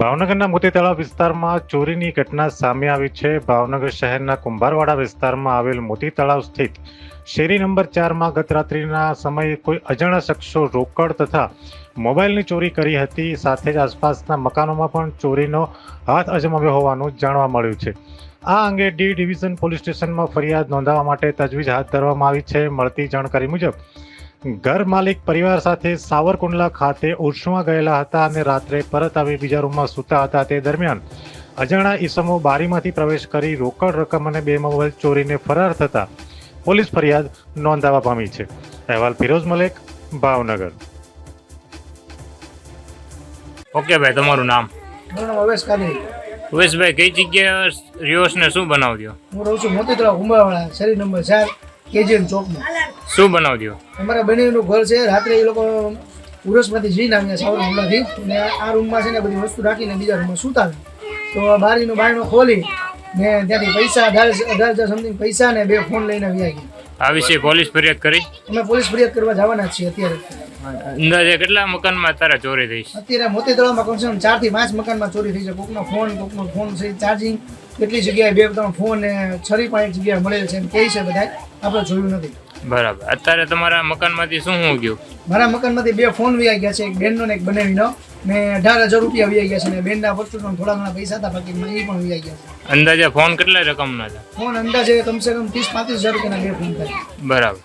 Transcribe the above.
ભાવનગરના મોતી તળાવ વિસ્તારમાં ચોરીની ઘટના સામે આવી છે. ભાવનગર શહેરના કુંભારવાડા વિસ્તારમાં આવેલ મોતી તળાવ સ્થિત શેરી નંબર ચારમાં ગત રાત્રિના સમયે કોઈ અજાણ્યા શખ્સો રોકડ તથા મોબાઈલની ચોરી કરી હતી. સાથે જ આસપાસના મકાનોમાં પણ ચોરીનો હાથ અજમાવ્યો હોવાનું જાણવા મળ્યું છે. આ અંગે ડી ડિવિઝન પોલીસ સ્ટેશનમાં ફરિયાદ નોંધાવવા માટે તજવીજ હાથ ધરવામાં આવી છે. મળતી જાણકારી મુજબ ઘર માલિક પરિવાર સાથે સાવરકુંડલા ખાતે ઉર્સમાં ગયેલા હતા અને રાત્રે પરત આવી બીજા રૂમમાં સૂતા હતા. તે દરમિયાન અજાણા ઈસમો બારીમાંથી પ્રવેશ કરી રોકડ રકમ અને બે મોબાઈલ ચોરીને ફરાર થતા પોલીસ ફરિયાદ નોંધાવા પામી છે. અહેવાલ ફિરોઝ મલેક ભાવનગર. ઓકે ભાઈ તમારું નામ? મારું નામ અવેશ કાદરી ઉવેશભાઈ કઈ જગ્યાએ રિયોસને શું બનાવજો? હું રહું છું મોતીતળા ઉંબાવાળા શરીર નંબર ચાર કેજીએમ ચોકમાં. શું બનાવજો? અમારા બંનેનું ઘર છે રાત્રે એ લોકો ઉરસમાંથી જઈને આવ્યા સાવર હુમલાથી ને આ રૂમમાં છે ને બધી વસ્તુ રાખીને બીજા રૂમમાં સૂતા તો બારીનું બારીનો બારણો ખોલી ને ત્યાંથી પૈસા અઢાર અઢાર હજાર સમથિંગ પૈસા ને બે ફોન લઈને વ્યાગી આવી આ વિશે પોલીસ ફરિયાદ કરી? અમે પોલીસ ફરિયાદ કરવા જવાના છીએ અત્યારે. અંદાજે કેટલા મકાનમાં તારા ચોરી થઈ છે? અત્યારે મોતીતળામાં કમસે કમ ચારથી પાંચ મકાનમાં ચોરી થઈ છે. કોકનો ફોન કોકનો ફોન છે ચાર્જિંગ. કેટલી જગ્યાએ બે ત્રણ ફોન ને છરી પણ એક જગ્યાએ મળેલ છે કે છે બધા આપણે જોયું નથી. બરાબર. અત્યારે તમારા મકાનમાંથી શું શું ગયું? મારા મકાનમાંથી બે ફોન વી ગયા છે. એક બેનનો ને એક બનાવીનો. ને અઢાર હજાર રૂપિયા વી ગયા છે ને બેનના પરચુટમાં થોડા ઘણા પૈસા હતા બાકી એ પણ વી ગયા છે. અંદાજે ફોન કેટલા રકમના છે ફોન અંદાજે કમસે કમ ત્રીસ પાંત્રીસ હજાર રૂપિયાના બે ફોન થાય બરાબર.